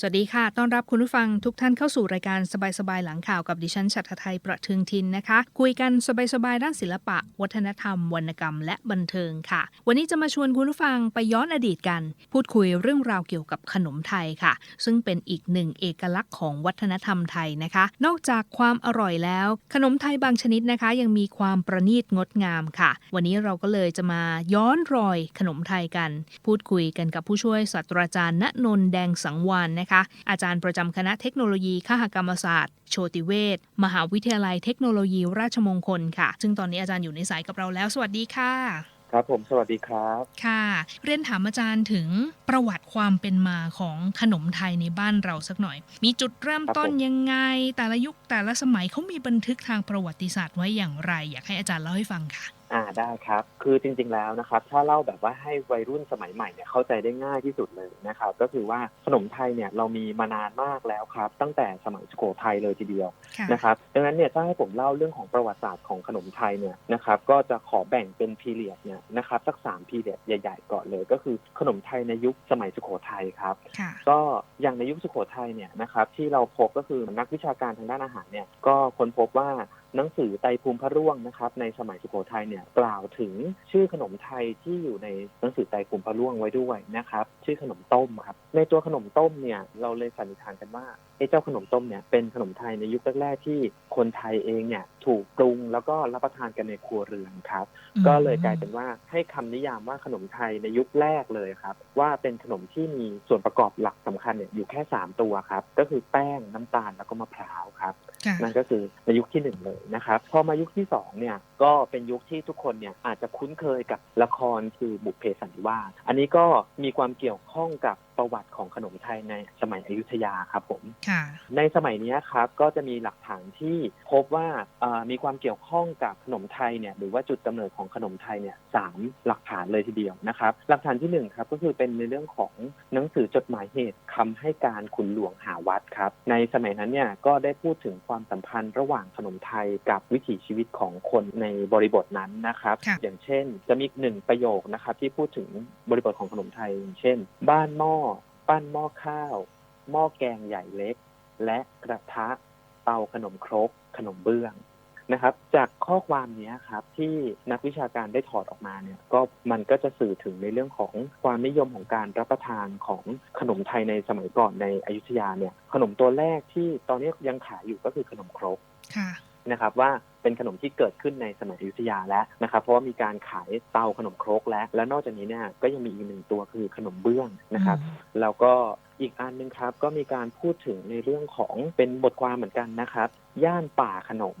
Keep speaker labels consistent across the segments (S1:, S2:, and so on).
S1: สวัสดีค่ะ ต้อนรับคุณผู้ฟังทุกท่านเข้าสู่รายการสบายๆ หลังข่าวกับดิฉันชัตไทยประเทืองทินนะคะ คุยกันสบายๆ ด้านศิลปะ วัฒนธรรม วรรณกรรม และบันเทิงค่ะ วันนี้จะมาชวนคุณผู้ฟังไปย้อนอดีตกัน พูดคุยเรื่องราวเกี่ยวกับขนมไทยค่ะ ซึ่งเป็นอีกหนึ่งเอกลักษณ์ของวัฒนธรรมไทยนะคะ นอกจากความอร่อยแล้ว ขนมไทยบางชนิดนะคะ ยังมีความประณีตงดงามค่ะ วันนี้เราก็เลยจะมาย้อนรอยขนมไทยกัน พูดคุยกันกับผู้ช่วยศาสตราจารย์ณนนท์แดงสังวานนะคะอาจารย์ประจำคณะเทคโนโลยีคหกรรมศาสตร์ โชติเวชมหาวิทยาลัยเทคโนโลยีราชมงคลค่ะ ซึ่งตอนนี้อาจารย์อยู่ในสายกับเราแล้ว สวัสดีค่ะ
S2: ครับผมสวัสดีครับ
S1: ค่ะ เรียนถามอาจารย์ถึงประวัติความเป็นมาของขนมไทยในบ้านเราสักหน่อย มีจุดเริ่มต้น
S2: ครับผม
S1: ยังไง แต่ละยุคแต่ละสมัยเขามีบันทึกทางประวัติศาสตร์ไว้อย่างไร อยากให้อาจารย์เล่าให้ฟังค่ะ
S2: อ่าได้ครับ คือจริงๆแล้วนะครับ ถ้าเล่าแบบว่าให้วัยรุ่นสมัยใหม่เนี่ยเข้าใจได้ง่ายที่สุดเลยนะครับ ก็คือว่าขนมไทยเนี่ยเรามีมานานมากแล้วครับ ตั้งแต่สมัยสุโขทัยเลยทีเดียว
S1: ค่ะ
S2: นะครับดังนั้นเนี่ยถ้าให้ผมเล่าเรื่องของประวัติศาสตร์ของขนมไทยเนี่ยนะครับก็จะขอแบ่งเป็นพีเรียดเนี่ยนะครับสักสามพีเรียดใหญ่ ๆ ก่อนเลย ก็คือขนมไทยในยุคสมัยสุโขทัยครับ
S1: ค่ะ
S2: ก็อย่างในยุคสุโขทัยเนี่ยนะครับที่เราพบก็คือนักวิชาการทางด้านอาหารเนี่ยก็ค้นพบว่า หนังสือไตภูมิพระร่วงนะครับ ในสมัยสุโขทัยเนี่ยกล่าวถึงชื่อขนมไทยที่อยู่ในหนังสือไตภูมิพระร่วงไว้ด้วยนะครับ ชื่อขนมต้มครับ ในตัวขนมต้มเนี่ยเราเลยสันนิษฐานกันว่าไอ้เจ้าขนมต้มเนี่ยเป็นขนมไทยในยุคแรกๆที่คนไทยเองเนี่ยถูกปรุงแล้วก็รับประทานกันในครัวเรือนครับ ก็เลยกลายเป็นว่าให้คำนิยามว่าขนมไทยในยุคแรกเลยครับ ว่าเป็นขนมที่มีส่วนประกอบหลักสำคัญเนี่ยอยู่แค่ 3 ตัวครับ ก็คือแป้งน้ำตาลแล้วก็มะพร้าวครับ
S1: ค่ะ
S2: นั่นก็คือในยุคที่หนึ่งเลยนะครับพอมายุคที่สองเนี่ยก็เป็นยุคที่ทุกคนเนี่ยอาจจะคุ้นเคยกับละครคือบุพเพสันนิวาสอันนี้ก็มีความเกี่ยวข้องกับ ประวัติของขนมไทยในสมัยอยุธยาครับผม
S1: ค่ะ
S2: ในสมัยนี้ครับก็จะมีหลักฐานที่พบว่าเอ่อมีความเกี่ยวข้องกับขนมไทยเนี่ยหรือว่าจุดกำเนิดของขนมไทยเนี่ยสามหลักฐานเลยทีเดียวนะครับ หลักฐานที่หนึ่งครับก็คือเป็นในเรื่องของหนังสือจดหมายเหตุคำให้การขุนหลวงหาวัดครับ ในสมัยนั้นเนี่ยก็ได้พูดถึงความสัมพันธ์ระหว่างขนมไทยกับวิถีชีวิตของคนในบริบทนั้นนะครับ
S1: ค่ะ
S2: อย่างเช่น จะมีหนึ่งประโยคนะครับที่พูดถึงบริบทของขนมไทยอย่างเช่น บ้านหม้อ ปั้นหม้อข้าว หม้อแกงใหญ่เล็ก และกระทะเตาขนมครก ขนมเบื้องนะครับ จากข้อความเนี้ยครับ ที่นักวิชาการได้ถอดออกมาเนี่ย ก็มันก็จะสื่อถึงในเรื่องของความนิยมของการรับประทานของขนมไทยในสมัยก่อนในอยุธยาเนี่ย ขนมตัวแรกที่ตอนนี้ยังขายอยู่ก็คือขนมครก
S1: ค่ะ
S2: นะครับว่า เป็นขนมที่เกิดขึ้นในสมัยอยุธยาแล้วนะครับ เพราะว่ามีการขายเตาขนมครกแล้ว และนอกจากนี้เนี่ยก็ยังมีอีกหนึ่งตัวคือขนมเบื้องนะครับแล้วก็อีกอันหนึงครับก็มีการพูดถึงในเรื่องของเป็นบทความเหมือนกันนะครับ ย่านป่าขนม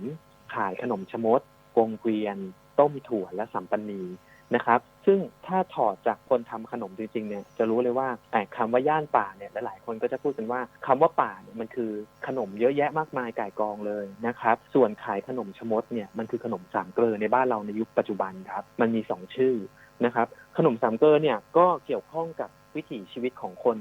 S2: ขายขนมชะมดกงเกวียน ต้มถั่วและสัมปัน นะครับ ซึ่งถ้าถอดจากคนทำขนมจริงๆเนี่ยจะรู้เลยว่าแต่คำว่าย่านป่าเนี่ยหลายๆคนก็จะพูดกันว่าคำว่าป่าเนี่ยมันคือขนมเยอะแยะมากมายก่ายกองเลยนะครับ ส่วนขายขนมชะมดเนี่ยมันคือขนมสามเกลอในบ้านเราในยุคปัจจุบันครับ มันมีสองชื่อนะครับ ขนมสามเกลอเนี่ยก็เกี่ยวข้องกับ วิถีชีวิตของคน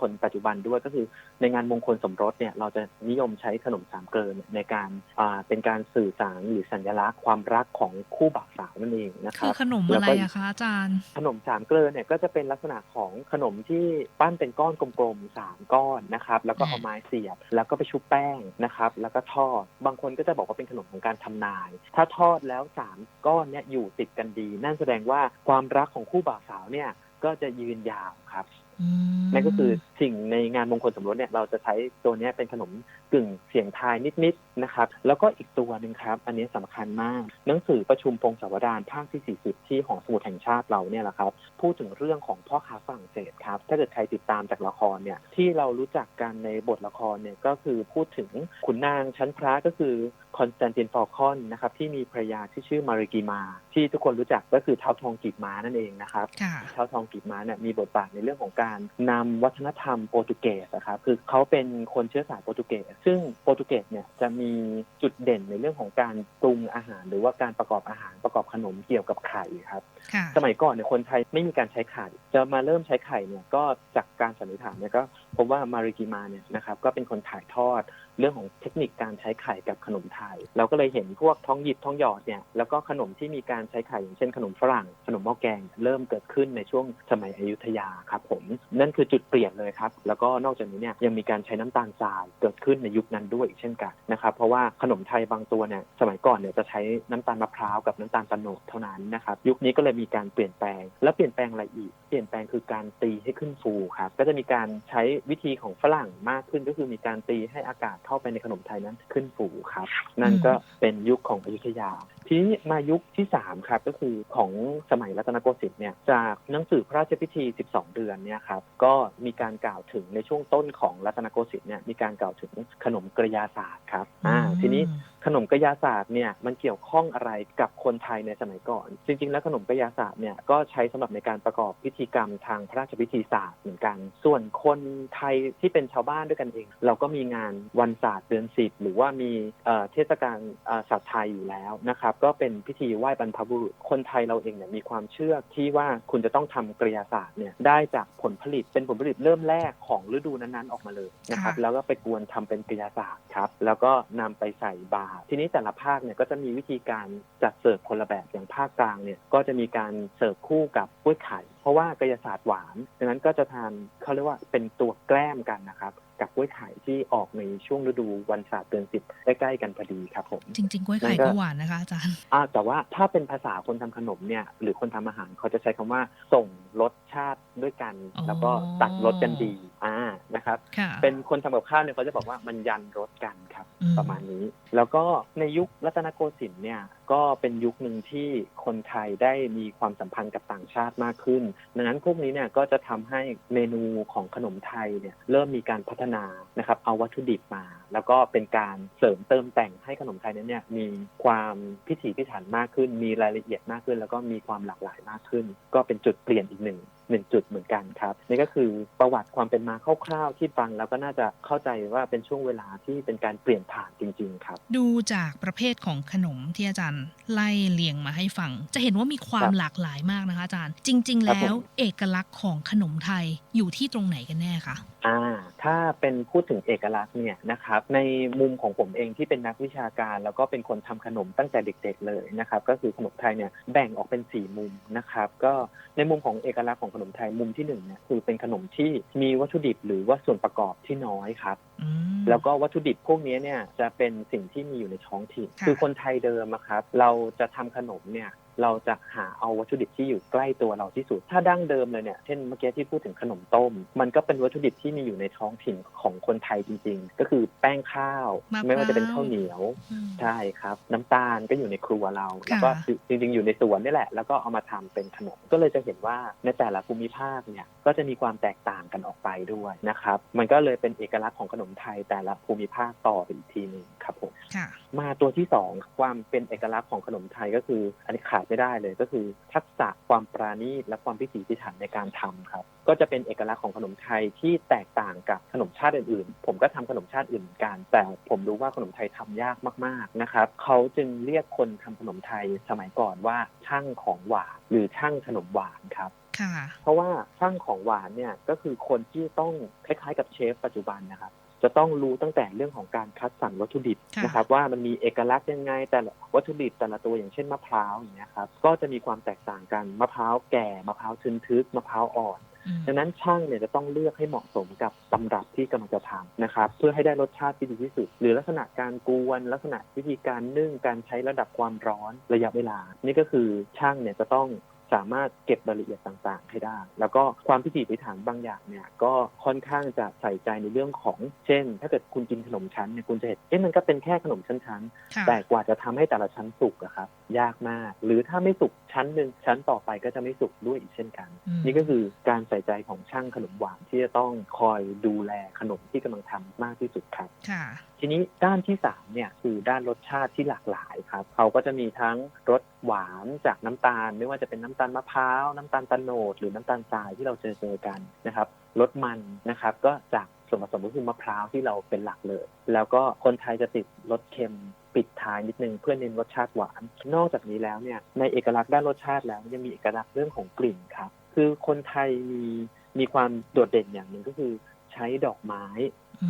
S2: คนปัจจุบันด้วยก็คือ ในงานมงคลสมรสเนี่ยเราจะนิยมใช้ขนมสามเกลอเนี่ยในการอ่าเป็นการสื่อสารหรือสัญลักษณ์ความรักของคู่บ่าวสาวนั่นเองนะค
S1: คื
S2: รั
S1: อบขนมอะไรอะคะอาจารย์
S2: ขนมสามเกลอเนี่ยก็จะเป็นลักษณะของขนมที่ปั้นเป็นก้อนกลมๆสามก้อนนะครับแล้วก็เอาไม้เสียบ แล้วก็ไปชุบแป้งนะครับ แล้วก็ทอดบางคนก็จะบอกว่าเป็นขนมของการทำนาย ถ้าทอดแล้วสามก้อนเนี่ยอยู่ติดกันดี นั่นแสดงว่าความรักของคู่บ่าวสาวเนี่ย ก็จะยืนยาวครับ
S1: อืม
S2: นั่นก็คือสิ่งในงานมงคลสมรสเนี่ยเราจะใช้ตัวเนี้ยเป็นขนมกึ่งเสียงทายนิดๆนะครับ แล้วก็อีกตัวหนึ่งครับ อันนี้สำคัญมาก หนังสือประชุมพงศาวดารภาคที่ 40 ที่ของสมุดแห่งชาติเราเนี่ยแหละครับ พูดถึงเรื่องของพ่อค้าฝรั่งเศสครับ ถ้าเกิดใครติดตามจากละครเนี่ยที่เรารู้จักกันในบทละครเนี่ยก็คือพูดถึงขุนนางชั้นพระก็คือ คอนสแตนตินฟอลคอนนะครับที่มีภรรยาที่ชื่อมาริกีมา ที่ทุกคนรู้จักก็คือเท้าทองกีบม้านั่นเองนะครับ
S1: ค่ะ
S2: ชาวทองกีบม้าเนี่ยมีบทบาทในเรื่องของการนำวัฒนธรรมโปรตุเกสนะครับคือเขาเป็นคนเชื้อสายโปรตุเกสซึ่งโปรตุเกสเนี่ยจะมีจุดเด่นในเรื่องของการปรุงอาหาร หรือว่าการประกอบอาหารประกอบขนมเกี่ยวกับไข่ครับ
S1: ค่ะ
S2: สมัยก่อนเนี่ยคนไทยไม่มีการใช้ไข่ จะมาเริ่มใช้ไข่เนี่ยก็จากการสันนิษฐานเนี่ยก็พบว่ามาริกิมาเนี่ยนะครับก็เป็นคนถ่ายทอดเรื่องของเทคนิคการใช้ไข่กับขนมไทย เราก็เลยเห็นพวกท้องหยิบท้องหยอดเนี่ยแล้วก็ขนมที่มีการใช้ไข่อย่างเช่นขนมฝรั่ง ขนมหม้อแกง เริ่มเกิดขึ้นในช่วงสมัยอยุธยาครับผม นั่นคือจุดเปลี่ยนเลยครับ แล้วก็นอกจากนี้เนี่ยยังมีการใช้น้ำตาลทรายเกิดขึ้นในยุคนั้นด้วยอีกเช่นกันนะครับเพราะว่าขนมไทยบางตัวเนี่ยสมัยก่อนเนี่ยจะใช้น้ำตาลมะพร้าวกับน้ำตาลตะโนดเท่านั้นนะครับยุคนี้ก็เลยมีการเปลี่ยนแปลง แล้วเปลี่ยนแปลงอะไรอีก เปลี่ยนแปลงคือการตีให้ขึ้นฟูครับก็จะมีการใช้วิธีของฝรั่งมากขึ้นก็คือมีการตีให้อากาศเข้าไปในขนมไทยนั้นขึ้นฟูครับ นั่นก็เป็นยุคของอยุธยาทีนี้มายุคที่ 3 ครับ ก็คือของสมัยรัตนโกสินทร์เนี่ยจากหนังสือพระราชพิธี 12 เดือนเนี่ยครับก็มีการกล่าวถึงในช่วงต้นของรัตนโกสินทร์เนี่ยมีการกล่าวถึงขนมกระยาศาสตร์ครับอ่าทีนี้ขนมกระยาศาสตร์เนี่ยมันเกี่ยวข้องอะไรกับคนไทยในสมัยก่อน จริง ๆ แล้วขนมกระยาศาสตร์เนี่ยก็ใช้สำหรับในการประกอบพิธีกรรมทางพระราชพิธีศาสตร์เหมือนกัน ส่วนคนไทยที่เป็นชาวบ้านด้วยกันเอง เราก็มีงานวันศาสตร์เดือนสิบหรือว่ามีเอ่อเทศกาลเอ่อศาสตร์ไทยอยู่แล้วนะครับก็เป็นพิธีไหว้บรรพบุรุษ คนไทยเราเองเนี่ยมีความเชื่อที่ว่าคุณจะต้องทำกระยาศาสตร์เนี่ยได้จากผลผลิตเป็นผลผลิตเริ่มแรกของฤดูนั้นๆออกมาเลยนะครับ
S1: ค่ะ
S2: แล้วก็ไปกวนทำเป็นกระยาศาสตร์ครับแล้วก็นำไปใส่บาตรทีนี้แต่ละภาคเนี่ยก็จะมีวิธีการจัดเสิร์ฟคนละแบบอย่างภาคกลางเนี่ยก็จะมีการเสิร์ฟคู่กับกล้วยไข่ เพราะว่ากระยาศาสตร์หวานดังนั้นก็จะทานเขาเรียกว่าเป็นตัวแกล้มกันนะครับกับกล้วยไข่ที่ออกในช่วงฤดูวันศาสตร์เดือนสิบใกล้ๆกันพอดีครับผม
S1: จริงๆกล้วยไข่
S2: นั่นก็
S1: ก็หวานนะคะอาจารย์
S2: อ่าแต่ว่าถ้าเป็นภาษาคนทำขนมเนี่ย หรือคนทำอาหารเขาจะใช้คำว่าส่งรสชาติด้วยกัน
S1: อ๋อ
S2: แล้วก็ตัดรสกันดีอ่านะครับ
S1: ค่ะ
S2: เป็นคนทำกับข้าวเนี่ยเขาจะบอกว่ามันยันรสกันครับ
S1: อืม
S2: ประมาณนี้ แล้วก็ในยุครัตนโกสินทร์เนี่ยก็เป็นยุคหนึ่งที่คนไทยได้มีความสัมพันธ์กับต่างชาติมากขึ้น ดังนั้นพวกนี้เนี่ยก็จะทำให้เมนูของขนมไทยเนี่ยเริ่มมีการพัฒนานะครับเอาวัตถุดิบมา แล้วก็เป็นการเสริมเติมแต่งให้ขนมไทยนั้นเนี่ยมีความพิถีพิถันมากขึ้น มีรายละเอียดมากขึ้น แล้วก็มีความหลากหลายมากขึ้น ก็เป็นจุดเปลี่ยนอีกหนึ่งหนึ่งจุดเหมือนกันครับ นี่ก็คือประวัติความเป็นมาคร่าวๆที่ฟังแล้วก็น่าจะเข้าใจว่าเป็นช่วงเวลาที่เป็นการเปลี่ยนผ่านจริง ๆ ครับ
S1: ดูจากประเภทของขนมที่อาจารย์ไล่เรียงมาให้ฟัง จะเห็นว่ามีความ
S2: ครับ
S1: หลากหลายมากนะคะอาจารย์ จริงๆ
S2: ครับ
S1: แล้ว
S2: ผม
S1: เอกลักษณ์ของขนมไทยอยู่ที่ตรงไหนกันแน่คะ
S2: อ่าถ้าเป็นพูดถึงเอกลักษณ์เนี่ยนะครับในมุมของผมเองที่เป็นนักวิชาการ แล้วก็เป็นคนทำขนมตั้งแต่เด็ก ๆ เลยนะครับ ก็คือขนมไทยเนี่ยแบ่งออกเป็นสี่มุมนะครับ ก็ในมุมของเอกลักษณ์ของขนมไทยมุมที่หนึ่งเนี่ยคือเป็นขนมที่มีวัตถุดิบหรือว่าส่วนประกอบที่น้อยครับ
S1: อืม
S2: แล้วก็วัตถุดิบพวกนี้เนี่ยจะเป็นสิ่งที่มีอยู่ในท้องถิ่น
S1: ค่ะ
S2: คือคนไทยเดิมอะครับ เราจะทำขนมเนี่ย เราจะหาเอาวัตถุดิบที่อยู่ใกล้ตัวเราที่สุด ถ้าดั้งเดิมเลยเนี่ย เช่นเมื่อกี้ที่พูดถึงขนมต้ม มันก็เป็นวัตถุดิบที่มีอยู่ในท้องถิ่นของคนไทยจริง ๆ ก็คือแป้งข้าว
S1: มะพร้าว
S2: ไม่ว่าจะเป็นข้าวเหนียว
S1: อืม
S2: ใช่ครับ น้ำตาลก็อยู่ในครัวเรา
S1: ค่ะ
S2: แล้วก็จริง ๆ อยู่ในสวนนี่แหละ แล้วก็เอามาทำเป็นขนม ก็เลยจะเห็นว่าในแต่ละภูมิภาคเนี่ย ก็จะมีความแตกต่างกันออกไปด้วยนะครับ มันก็เลยเป็นเอกลักษณ์ของขนมไทยแต่ละภูมิภาคต่อไปอีกทีหนึ่งครับผม
S1: ค่ะ
S2: มาตัวที่สองความเป็นเอกลักษณ์ของขนมไทยก็คือ อันนี้ขาดไม่ได้เลยก็คือ ทักษะความปราณีตและความพิถีพิถันในการทำครับ ก็จะเป็นเอกลักษณ์ของขนมไทยที่แตกต่างกับขนมชาติอื่นๆ ผมก็ทำขนมชาติอื่นเหมือนกันแต่ผมรู้ว่าขนมไทยทำยากมากๆนะครับเขาจึงเรียกคนทำขนมไทยสมัยก่อนว่าช่างของหวานหรือช่างขนมหวานครับ
S1: ค่ะ
S2: เพราะว่าช่างของหวานเนี่ยก็คือคนที่ต้องคล้ายๆกับเชฟปัจจุบันนะครับ จะต้องรู้ตั้งแต่เรื่องของการคัดสรรวัตถุดิบ
S1: ค่ะ
S2: นะครับ ว่ามันมีเอกลักษณ์ยังไง แต่ละวัตถุดิบแต่ละตัวอย่างเช่นมะพร้าวอย่างเงี้ยครับก็จะมีความแตกต่างกันมะพร้าวแก่มะพร้าวทึนทึกมะพร้าวอ่อน
S1: อืม
S2: ดังนั้นช่างเนี่ยจะต้องเลือกให้เหมาะสมกับตำรับที่กำลังจะทำนะครับ เพื่อให้ได้รสชาติที่ดีที่สุด หรือลักษณะการกวน ลักษณะวิธีการนึ่งการใช้ระดับความร้อนระยะเวลา นี่ก็คือช่างเนี่ยจะต้อง สามารถเก็บรายละเอียดต่างๆ ให้ได้ แล้วก็ความพิถีพิถันบางอย่างเนี่ยก็ค่อนข้างจะใส่ใจในเรื่องของ เช่น ถ้าเกิดคุณกินขนมชั้นเนี่ยคุณจะเห็นเอ๊ะมันก็เป็นแค่ขนมชั้น
S1: ค่ะ
S2: ๆแต่กว่าจะทำให้แต่ละชั้นสุกอะครับยากมาก หรือถ้าไม่สุกชั้นหนึ่งชั้นต่อไปก็จะไม่สุกด้วยอีกเช่นกัน
S1: อืม
S2: นี่ก็คือการใส่ใจของช่างขนมหวานที่จะต้องคอยดูแลขนมที่กำลังทำมากที่สุดครับ
S1: ค่ะ
S2: ทีนี้ด้านที่สามเนี่ยคือด้านรสชาติที่หลากหลายครับเขาก็จะมีทั้งรส หวานจากน้ำตาล ไม่ว่าจะเป็นน้ำตาลมะพร้าวน้ำตาลตะโนดหรือน้ำตาลทรายที่เราเจอเจอกันนะครับรสมันนะครับก็จากส่วนผสมก็คือมะพร้าวที่เราเป็นหลักเลย แล้วก็คนไทยจะติดรสเค็มปิดท้ายนิดนึงเพื่อเน้นรสชาติหวาน นอกจากนี้แล้วเนี่ยในเอกลักษณ์ด้านรสชาติแล้วยังมีเอกลักษณ์เรื่องของกลิ่นครับ คือคนไทยมีมีความโดดเด่นอย่างหนึ่งก็คือใช้ดอกไม้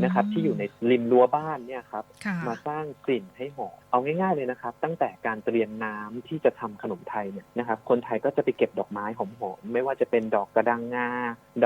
S2: นะครับ ที่อยู่ในริมรั้วบ้านเนี่ยครับ
S1: ค่ะ
S2: มาสร้างกลิ่นให้หอมเอาง่ายๆเลยนะครับ ตั้งแต่การเตรียมน้ำที่จะทำขนมไทยเนี่ยนะครับ คนไทยก็จะไปเก็บดอกไม้หอมๆไม่ว่าจะเป็นดอกกระดังงา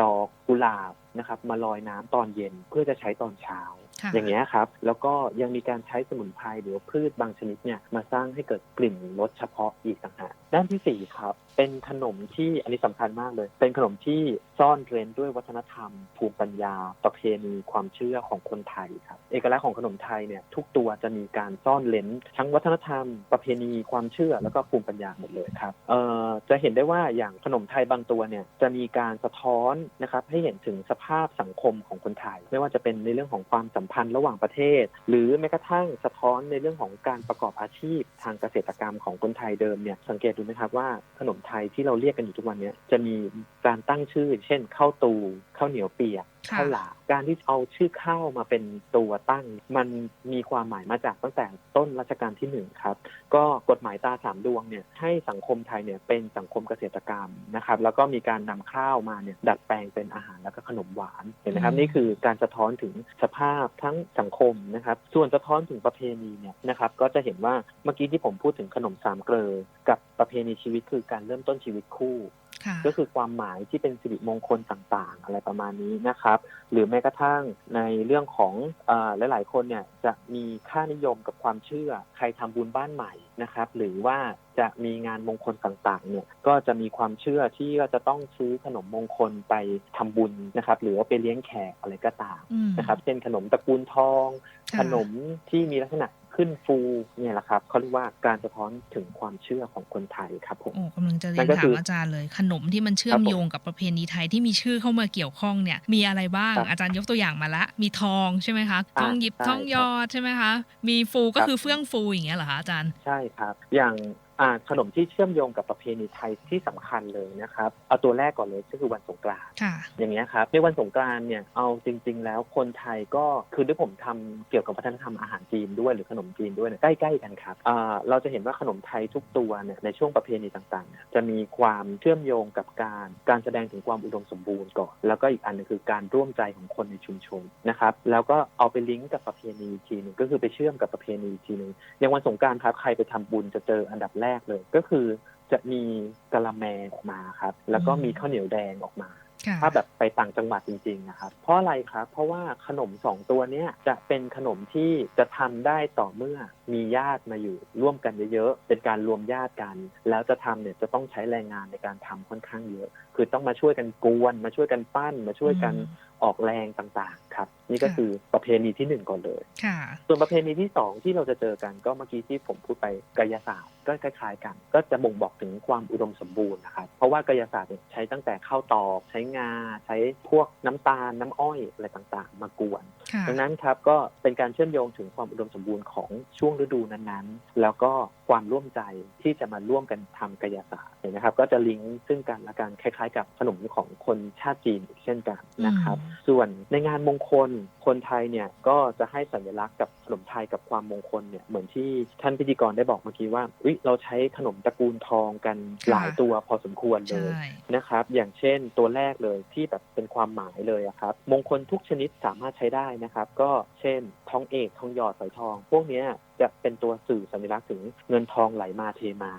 S2: ดอกกุหลาบนะครับ มาลอยน้ำตอนเย็นเพื่อจะใช้ตอนเช้า
S1: ค่ะ
S2: อย่างเงี้ยครับ แล้วก็ยังมีการใช้สมุนไพรหรือพืชบางชนิดเนี่ยมาสร้างให้เกิดกลิ่นรสเฉพาะอีกต่างหากด้านที่สี่ครับ เป็นขนมที่อันนี้สำคัญมากเลย เป็นขนมที่ซ่อนเร้นด้วยวัฒนธรรม ภูมิปัญญา ประเพณีความเชื่อของคนไทยครับ เอกลักษณ์ของขนมไทยเนี่ยทุกตัวจะมีการซ่อนเร้นทั้งวัฒนธรรม ประเพณีความเชื่อแล้วก็ภูมิปัญญาหมดเลยครับเอ่อจะเห็นได้ว่าอย่างขนมไทยบางตัวเนี่ยจะมีการสะท้อนนะครับให้เห็นถึงสภาพสังคมของคนไทย ไม่ว่าจะเป็นในเรื่องของความสัมพันธ์ระหว่างประเทศ หรือแม้กระทั่งสะท้อนในเรื่องของการประกอบอาชีพทางเกษตรกรรมของคนไทยเดิมเนี่ยสังเกตดูไหมครับว่าขนมไทยที่เราเรียกกันอยู่ทุกวันนี้จะมีการตั้งชื่อ เช่นข้าวตูข้าวเหนียวเปียก ข้าวหลามการที่เอาชื่อข้าวมาเป็นตัวตั้ง มันมีความหมายมาจากตั้งแต่ต้นรัชกาลที่หนึ่งครับ ก็กฎหมายตาสามดวงเนี่ยให้สังคมไทยเนี่ยเป็นสังคมเกษตรกรรมนะครับแล้วก็มีการนำข้าวมาเนี่ยดัดแปลงเป็นอาหารแล้วก็ขนมหวานเห็นไหมครับ
S1: อืม
S2: นี่คือการสะท้อนถึงสภาพทั้งสังคมนะครับส่วนสะท้อนถึงประเพณีเนี่ยนะครับก็จะเห็นว่าเมื่อกี้ที่ผมพูดถึงขนมสามเกลอกับประเพณีชีวิตคือการเริ่มต้นชีวิตคู่
S1: ค่ะ
S2: ก็คือความหมายที่เป็นสิริมงคลต่างๆ อะไรประมาณนี้นะครับ หรือแม้กระทั่งในเรื่องของเอ่อหลาย ๆ คนเนี่ยจะมีค่านิยมกับความเชื่อ ใครทำบุญบ้านใหม่นะครับ หรือว่าจะมีงานมงคลต่างๆ เนี่ย ก็จะมีความเชื่อที่ว่าจะต้องซื้อขนมมงคลไปทำบุญนะครับ หรือว่าไปเลี้ยงแขกอะไรก็ตาม
S1: อืม
S2: นะครับ เช่นขนมตระกูลทอง
S1: ค่ะ
S2: ขนมที่มีลักษณะ ขึ้นฟูเนี่ยแหละครับเขาเรียกว่าการสะท้อนถึงความเชื่อของคนไทยครับผม
S1: โอ้กำลังจะเรี
S2: นั่
S1: ยน
S2: นก็
S1: ถา
S2: คื
S1: ม
S2: อ
S1: อาจารย์เลย ขนมที่มันเชื่อ
S2: ครั
S1: ม
S2: บผม
S1: โยงกับประเพณีไทยที่มีชื่อเข้ามาเกี่ยวข้องเนี่ย มีอะไรบ้าง
S2: ครับ
S1: อาจารย์ยกตัวอย่างมาละ มีทองใช่ไหมคะ
S2: อ่า
S1: ทองหยิบ
S2: ใช่
S1: ทองหยอดใช่ไหมคะ มีฟูก็
S2: ครับ
S1: คือเฟื่องฟูอย่างเงี้ยเหรอคะอาจารย์
S2: ใช่ครับ อย่างอ่า ขนมที่เชื่อมโยงกับประเพณีไทยที่สำคัญเลยนะครับ เอาตัวแรกก่อนเลยก็คือวันสงกรานต์
S1: ค่ะ
S2: อย่างเงี้ยครับในวันสงกรานต์เนี่ยเอาจริง ๆ แล้วคนไทยก็คือด้วยผมทำเกี่ยวกับวัฒนธรรมอาหารจีนด้วยหรือขนมจีนด้วยเนี่ยใกล้ๆกันครับอ่าเราจะเห็นว่าขนมไทยทุกตัวเนี่ยในช่วงประเพณีต่างๆเนี่ยจะมีความเชื่อมโยงกับการการแสดงถึงความอุดมสมบูรณ์ก่อน แล้วก็อีกอันหนึงคือการร่วมใจของคนในชุมชนนะครับแล้วก็เอาไปลิงก์กับประเพณีอีกทีหนึงก็คือไปเชื่อมกับประเพณีอีกทีหนึงอย่างวันสงกรารครับใครไปทำบุญจะเจออันดับแรกเลย ก็คือจะมีกะละแมออกมาครับ แล้วก็มีข้าวเหนียวแดงออกมา
S1: ค่ะ
S2: ถ้าแบบไปต่างจังหวัดจริงๆนะครับ เพราะอะไรครับ เพราะว่าขนมสองตัวเนี้ยจะเป็นขนมที่จะทำได้ต่อเมื่อ มีญาติมาอยู่ร่วมกันเยอะๆ เป็นการรวมญาติกัน แล้วจะทำเนี่ยจะต้องใช้แรงงานในการทำค่อนข้างเยอะ คือต้องมาช่วยกันกวน มาช่วยกันปั้น มาช่วยกัน
S1: อืม
S2: ออกแรงต่างๆ ครับ นี่ก็
S1: ค่ะ
S2: คือประเพณีที่หนึ่งก่อนเลย
S1: ค่ะ
S2: ส่วนประเพณีที่สองที่เราจะเจอกันก็เมื่อกี้ที่ผมพูดไปกายศาสตร์ก็คล้ายๆกัน ก็จะบ่งบอกถึงความอุดมสมบูรณ์นะครับเพราะว่ากายศาสตร์เนี่ยใช้ตั้งแต่ข้าวตอกใช้งา ใช้พวกน้ำตาลน้ำอ้อยอะไรต่างๆ มากวน
S1: ค่ะ
S2: ดังนั้นครับก็เป็นการเชื่อมโยงถึงความอุดมสมบูรณ์ของช่วงฤดูนั้นๆ แล้วก็ความร่วมใจที่จะมาร่วมกันทำกายศาสตร์เห็นไหมครับ ก็จะลิงก์ซึ่งกันและกันคล้ายๆ กับขนมของคนชาติจีนอีกเช่นกันนะครับ
S1: อืม
S2: ส่วนในงานมงคลคนไทยเนี่ยก็จะให้สัญลักษณ์กับขนมไทยกับความมงคลเนี่ยเหมือนที่ท่านพิธีกรได้บอกเมื่อกี้ว่าอุ๊ยเราใช้ขนมตระกูลทองกันหลายตัวพอสมควรเล
S1: ใช่
S2: ยนะครับ อย่างเช่นตัวแรกเลยที่แบบเป็นความหมายเลยอะครับ มงคลทุกชนิดสามารถใช้ได้นะครับ ก็เช่นทองเอกทองหยอดฝอยทอง พวกเนี้ยจะเป็นตัวสื่อสัญลักษณ์ถึงเงินทองไหลมาเทมา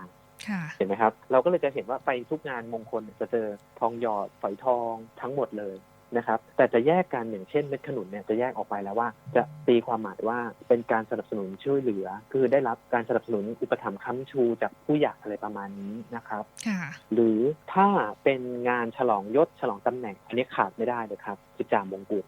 S1: ค่ะ
S2: เห็นไหมครับ เราก็เลยจะเห็นว่าไปทุกงานมงคลเนี่ยจะเจอทองหยอดฝอยทองทั้งหมดเลยนะครับ แต่จะแยกกันอย่างเช่นเม็ดขนุนเนี่ยจะแยกออกไปแล้วว่า จะตีความหมายว่าเป็นการสนับสนุนช่วยเหลือ คือได้รับการสนับสนุนอุปถัมภ์ค้ำชูจากผู้ใหญ่อะไรประมาณนี้นะครับ
S1: ค่ะ
S2: หรือถ้าเป็นงานฉลองยศฉลองตำแหน่ง อันนี้ขาดไม่ได้เลยครับคือจามงกุฎ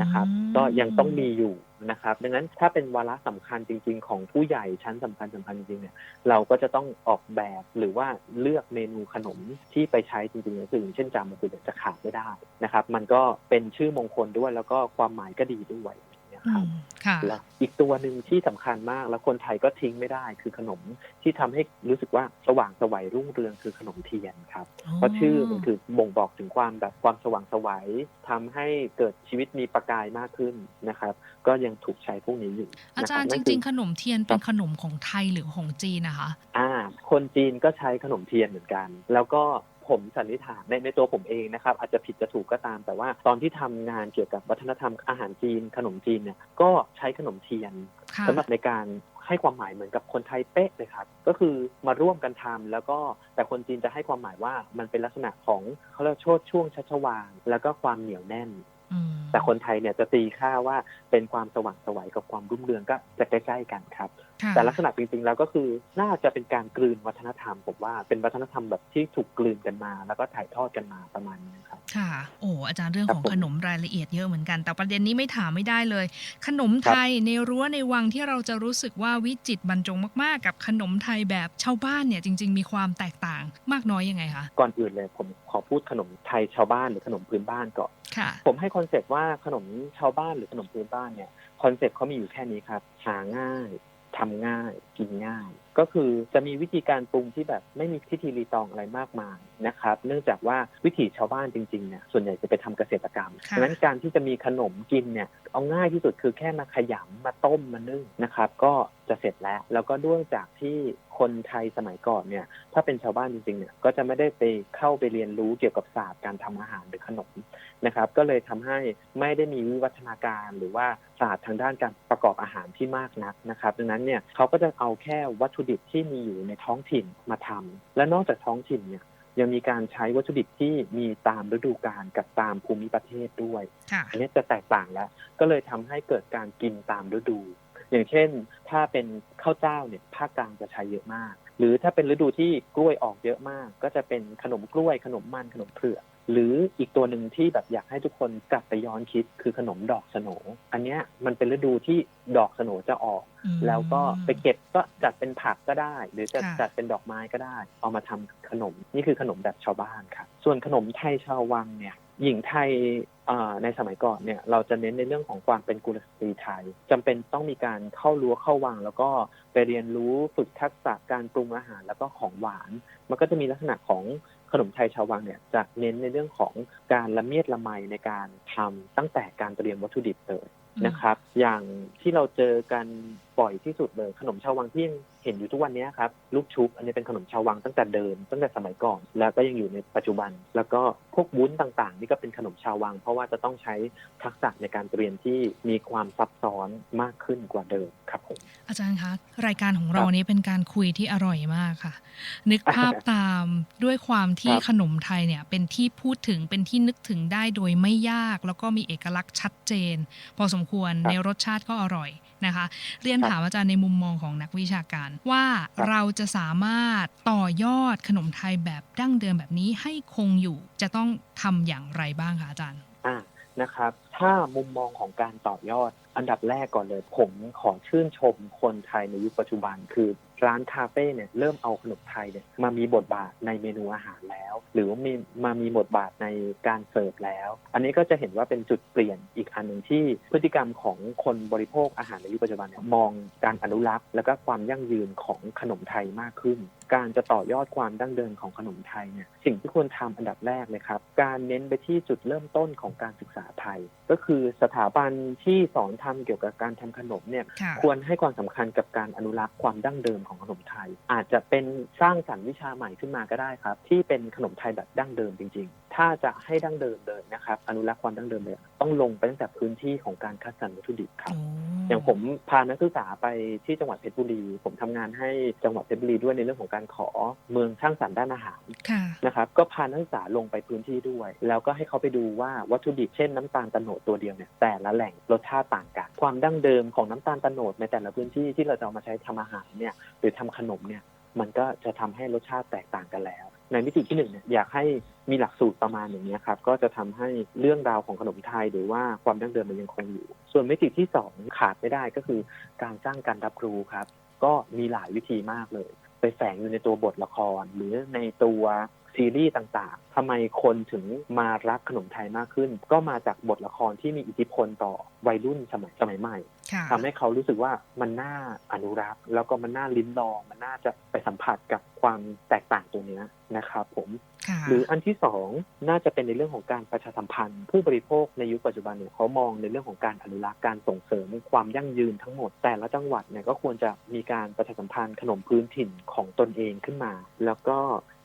S2: นะครับ
S1: อืม
S2: ก็ยังต้องมีอยู่ นะครับ ดังนั้นถ้าเป็นวาระสำคัญจริง ๆ ของผู้ใหญ่ชั้นสำคัญสำคัญจริงๆเนี่ยเราก็จะต้องออกแบบหรือว่าเลือกเมนูขนมที่ไปใช้จริงๆก็คือเช่นจามงกุฎจะขาดไม่ได้นะครับ มันก็เป็นชื่อมงคลด้วยแล้วก็ความหมายก็ดีด้วย ครับ
S1: มค่ะ
S2: แล้วอีกตัวหนึ่งที่สำคัญมากแล้วคนไทยก็ทิ้งไม่ได้คือขนมที่ทำให้รู้สึกว่าสว่างไสวัยรุ่งเรืองคือขนมเทียนครับ เพราะชื่อมันคือบ่งบอกถึงความแบบความสว่างไสวัยทำให้เกิดชีวิตมีประกายมากขึ้นนะครับ ก็ยังถูกใช้พวกนี้อยู่
S1: อาจารย์
S2: นะค
S1: จ
S2: บนั่นคื
S1: ริง ๆ ขนมเทียนเป็นขนมของไทยหรือของจีนนะคะ
S2: อ่า คนจีนก็ใช้ขนมเทียนเหมือนกัน แล้วก็ ผผมสันนิษฐานในในตัวผมเองนะครับ อาจจะผิดจะถูกก็ตาม แต่ว่าตอนที่ทำงานเกี่ยวกับวัฒนธรรมอาหารจีน ขนมจีนเนี่ยก็ใช้ขนมเทียน
S1: ค่ะ
S2: สำหรับในการให้ความหมายเหมือนกับคนไทยเป๊ะเลยครับ ก็คือมาร่วมกันทำแล้วก็แต่คนจีนจะให้ความหมายว่ามันเป็นลักษณะของเขาเรียกว่าโชดช่วงชัชวาลแล้วก็ความเหนียวแน่น
S1: อืม
S2: แต่คนไทยเนี่ยจะตีค่าว่าเป็นความสว่างไสวัยกับความรุ่งเรืองก็จะใกล้ๆกันครับ
S1: ค่ะ
S2: แต่ลักษณะจริงๆแล้วก็คือน่าจะเป็นการกลืนวัฒนธรรมผมว่าเป็นวัฒนธรรมแบบที่ถูกกลืนกันมา แล้วก็ถ่ายทอดกันมาประมาณนี้ครับ
S1: ค่ะ โอ้อาจารย์เรื่อง
S2: ครับ
S1: ของ
S2: ผม
S1: ขนมรายละเอียดเยอะเหมือนกัน แต่ประเด็นนี้ไม่ถามไม่ได้เลย ขนมไทยในรั้วในวังที่เราจะรู้สึกว่าวิจิตรบรรจงมากๆ กับขนมไทยแบบชาวบ้านเนี่ยจริง ๆ มีความแตกต่างมากน้อยยังไงคะ
S2: ก่อนอื่นเลยผมขอพูดขนมไทยชาวบ้านหรือขนมพื้นบ้านก่อน
S1: ค่ะ
S2: ผมให้คอนเซปต์ว่าขนมชาวบ้านหรือขนมพื้นบ้านเนี่ยคอนเซปต์เขามีอยู่แค่นี้ครับ หาง่ายทำง่ายกินง่าย ก็คือจะมีวิธีการปรุงที่แบบไม่มีพิธีรีตองอะไรมากมายนะครับ เนื่องจากว่าวิถีชาวบ้านจริงๆเนี่ยส่วนใหญ่จะไปทำเกษตรกรรม
S1: ค่ะ
S2: ดังนั้นการที่จะมีขนมกินเนี่ยเอาง่ายที่สุดคือแค่มาขยำมาต้มมานึ่งนะครับ ก็จะเสร็จแล้ว แล้วก็ด้วยจากที่ คนไทยสมัยก่อนเนี่ย ถ้าเป็นชาวบ้านจริงๆเนี่ยก็จะไม่ได้ไปเข้าไปเรียนรู้เกี่ยวกับศาสตร์การทำอาหารหรือขนมนะครับ ก็เลยทำให้ไม่ได้มีวิวัฒนาการหรือว่าศาสตร์ทางด้านการประกอบอาหารที่มากนักนะครับดังนั้นเนี่ยเขาก็จะเอาแค่วัตถุดิบที่มีอยู่ในท้องถิ่นมาทำและนอกจากท้องถิ่นเนี่ยยังมีการใช้วัตถุดิบที่มีตามฤดูกาลกับตามภูมิประเทศด้วย
S1: ค่ะ
S2: อันนี้จะแตกต่างแล้ว ก็เลยทำให้เกิดการกินตามฤดู อย่างเช่น ถ้าเป็นข้าวเจ้าเนี่ยภาคกลางจะใช้เยอะมาก หรือถ้าเป็นฤดูที่กล้วยออกเยอะมาก ก็จะเป็นขนมกล้วย ขนมมันขนมเผือกหรืออีกตัวหนึ่งที่แบบอยากให้ทุกคนกลับไปย้อนคิดคือขนมดอกสโหนอันเนี้ยมันเป็นฤดูที่ดอกสโหนจะออก
S1: อืม
S2: แล้วก็ไปเก็บก็จัดเป็นผักก็ได้ หรือจะ
S1: ค่ะ
S2: จัดเป็นดอกไม้ก็ได้ เอามาทำขนมนี่คือขนมแบบชาวบ้านครับส่วนขนมไทยชาววังเนี่ย หญิงไทยในสมัยก่อนเนี่ยเราจะเน้นในเรื่องของความเป็นกุลสตรีไทยจำเป็นต้องมีการเข้ารั้วเข้าวัง แล้วก็ไปเรียนรู้ฝึกทักษะการปรุงอาหารแล้วก็ของหวาน มันก็จะมีลักษณะของขนมไทยชาววังเนี่ยจะเน้นในเรื่องของการละเมียดละไมในการทำตั้งแต่การเตรียมวัตถุดิบเลยนะครับ อย่างที่เราเจอกันบ่อยที่สุดเลยขนมชาววังที่เห็นอยู่ทุกวันนี้ครับลูกชุบอันนี้เป็นขนมชาววังตั้งแต่เดิมตั้งแต่สมัยก่อน แล้วก็ยังอยู่ในปัจจุบัน แล้วก็พวกวุ้นต่างๆ นี่ก็เป็นขนมชาววัง เพราะว่าจะต้องใช้ทักษะในการเตรียมที่มีความซับซ้อนมากขึ้นกว่าเดิมครับผม
S1: อาจารย์คะรายการของเรา
S2: ครับ
S1: นี้เป็นการคุยที่อร่อยมากค่ะ นึกภาพตามด้วยความที่
S2: ครับ
S1: ขนมไทยเนี่ยเป็นที่พูดถึงเป็นที่นึกถึงได้โดยไม่ยาก แล้วก็มีเอกลักษณ์ชัดเจน พอสมควร
S2: ครับ
S1: ในรสชาติก็อร่อยนะคะ เรียน
S2: ครับ
S1: ถามอาจารย์ในมุมมองของนักวิชาการว่า
S2: ครับ
S1: เราจะสามารถต่อยอดขนมไทยแบบดั้งเดิมแบบนี้ให้คงอยู่จะต้องทำอย่างไรบ้างคะอาจารย์
S2: อ่านะครับถ้ามุมมองของการต่อยอดอันดับแรกก่อนเลย ผมขอชื่นชมคนไทยในยุคปัจจุบัน คือ ร้านคาเฟ่เนี่ยเริ่มเอาขนมไทยเนี่ยมามีบทบาทในเมนูอาหารแล้ว หรือว่ามีมามีบทบาทในการเสิร์ฟแล้ว อันนี้ก็จะเห็นว่าเป็นจุดเปลี่ยนอีกอันหนึ่งที่พฤติกรรมของคนบริโภคอาหารในยุคปัจจุบันเนี่ยมองการอนุรักษ์ และก็ความยั่งยืนของขนมไทยมากขึ้น การจะต่อยอดความดั้งเดิมของขนมไทยเนี่ยสิ่งที่ควรทำอันดับแรกเลยครับ การเน้นไปที่จุดเริ่มต้นของการศึกษาไทย ก็คือสถาบันที่สอนทำเกี่ยวกับการทำขนมเนี่ย
S1: ค่ะ
S2: ควรให้ความสำคัญกับการอนุรักษ์ความดั้งเดิมของขนมไทย อาจจะเป็นสร้างสรรค์วิชาใหม่ขึ้นมาก็ได้ครับ ที่เป็นขนมไทยแบบดั้งเดิมจริง ๆ ถ้าจะให้ดั้งเดิมเลยนะครับ อนุรักษ์ความดั้งเดิมเลยต้องลงไปตั้งแต่พื้นที่ของการคัดสรรวัตถุดิบครับ
S1: โอ้
S2: อย่างผมพานักศึกษาไปที่จังหวัดเพชรบุรี ผมทำงานให้จังหวัดเพชรบุรีด้วยในเรื่องของการขอเมืองสร้างสรรค์ด้านอาหาร
S1: ค่ะ
S2: นะครับ ก็พานักศึกษาลงไปพื้นที่ด้วย แล้วก็ให้เขาไปดูว่าวัตถุดิบเช่นน้ำตาลตะโนดตัวเดียวเนี่ยแต่ละแหล่งรสชาติต่างกัน ความดั้งเดิมของน้ำตาลตะโนดในแต่ละพื้นที่ที่เราจะเอามาใช้ทำอาหารเนี่ยหรือทำขนมเนี่ยมันก็จะทำให้รสชาติแตกต่างกันแล้ว ในมิติที่หนึ่งเนี่ยอยากให้มีหลักสูตรประมาณอย่างนี้ครับก็จะทำให้เรื่องราวของขนมไทยหรือว่าความดั้งเดิมมันยังคงอยู่ ส่วนมิติที่สองขาดไม่ได้ก็คือการสร้างการรับรู้ครับ ก็มีหลายวิธีมากเลย ไปแฝงอยู่ในตัวบทละคร หรือในตัวซีรีส์ต่างๆ ททำไมคนถึงมารักขนมไทยมากขึ้น ก็มาจากบทละครที่มีอิทธิพลต่อวัยรุ่นสมัยสมัยใหม่
S1: ค่ะ
S2: ทำให้เขารู้สึกว่ามันน่าอนุรักษ์ แล้วก็มันน่าลิ้มลอง มันน่าจะไปสัมผัสกับความแตกต่างตัวเนี้ยนะครับผม
S1: ค่ะ
S2: หรืออันที่สองน่าจะเป็นในเรื่องของการประชาสัมพันธ์ ผู้บริโภคในยุคปัจจุบันเนี่ยเขามองในเรื่องของการอนุรักษ์การส่งเสริมความยั่งยืนทั้งหมด แต่ละจังหวัดเนี่ยก็ควรจะมีการประชาสัมพันธ์ขนมพื้นถิ่นของตนเองขึ้นมา แล้วก็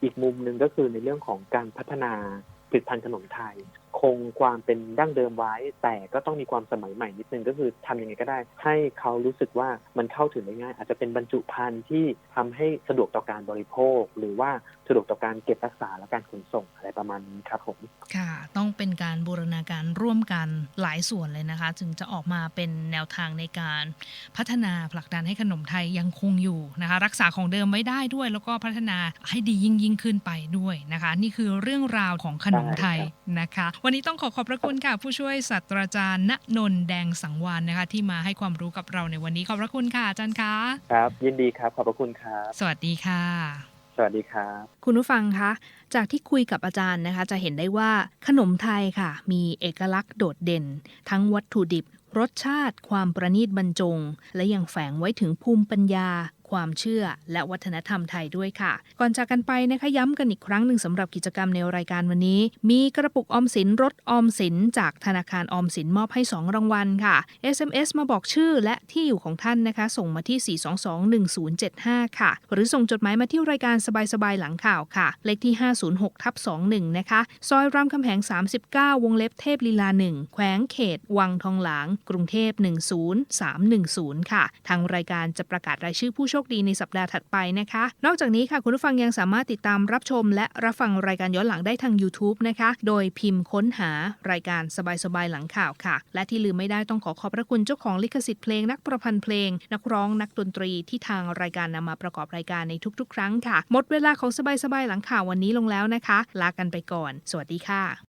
S2: อีกมุมหนึ่งก็คือในเรื่องของการพัฒนาผลิตภัณฑ์ขนมไทย คงความเป็นดั้งเดิมไว้ แต่ก็ต้องมีความสมัยใหม่นิดนึงก็คือทำยังไงก็ได้ ให้เขารู้สึกว่ามันเข้าถึงได้ง่าย อาจจะเป็นบรรจุภัณฑ์ที่ทำให้สะดวกต่อการบริโภค หรือว่าสะดวกต่อการเก็บรักษาและการขนส่งอะไรประมาณนี้ครับผม
S1: ค่ะ ต้องเป็นการบูรณาการร่วมกันหลายส่วนเลยนะคะ จึงจะออกมาเป็นแนวทางในการพัฒนาผลักดันให้ขนมไทยยังคงอยู่นะคะ รักษาของเดิมไว้ได้ด้วย แล้วก็พัฒนาให้ดียิ่งยิ่งขึ้นไปด้วยนะคะ นี่คือเรื่องราวของขนมไทยนะคะวันนี้ต้องขอขอบพระคุณค่ะ ผู้ช่วยศาสตราจารย์ณนนท์แดงสังวานนะคะ ที่มาให้ความรู้กับเราในวันนี้ขอบพระคุณค่ะอาจารย์คะ
S2: ครับ ยินดีครับ ขอบพระคุณครับ
S1: สวัสดีค่ะ
S2: สวัสดีครับ
S1: คุณผู้ฟังคะจากที่คุยกับอาจารย์นะคะ จะเห็นได้ว่าขนมไทยค่ะ มีเอกลักษณ์โดดเด่น ทั้งวัตถุดิบ รสชาติ ความประณีตบรรจง และยังแฝงไว้ถึงภูมิปัญญา ความเชื่อ และวัฒนธรรมไทยด้วยค่ะ ก่อนจากกันไปนะคะย้ำกันอีกครั้งหนึ่งสำหรับกิจกรรมในรายการวันนี้ มีกระปุกออมสินรถออมสิน จากธนาคารออมสินมอบให้ 2 รางวัลค่ะ SMS มาบอกชื่อและที่อยู่ของท่านนะคะ ส่งมาที่ 4221075 ค่ะ หรือส่งจดหมายมาที่รายการสบายๆหลังข่าวค่ะ เลขที่ 506ทับ21 นะคะ ซอยรามคำแหง 39 วงเล็บเทพลีลา 1 แขวงเขต วังทองหลาง กรุงเทพ 10310 ค่ะ ทางรายการจะประกาศรายชื่อผู้ชคดีในสัปดาห์ถัดไปนะคะ นอกจากนี้ค่ะคุณผู้ฟังยังสามารถติดตามรับชม และรับฟังรายการย้อนหลังได้ทาง YouTube นะคะ โดยพิมพ์ค้นหารายการสบายๆหลังข่าวค่ะ และที่ลืมไม่ได้ต้องขอขอบพระคุณเจ้าของลิขสิทธิ์เพลงนักประพันธ์เพลง นักร้องนักดนตรีที่ทางรายการนำมาประกอบรายการในทุก ๆ ครั้งค่ะ หมดเวลาของสบายๆหลังข่าววันนี้ลงแล้วนะคะ ลากันไปก่อน สวัสดีค่ะ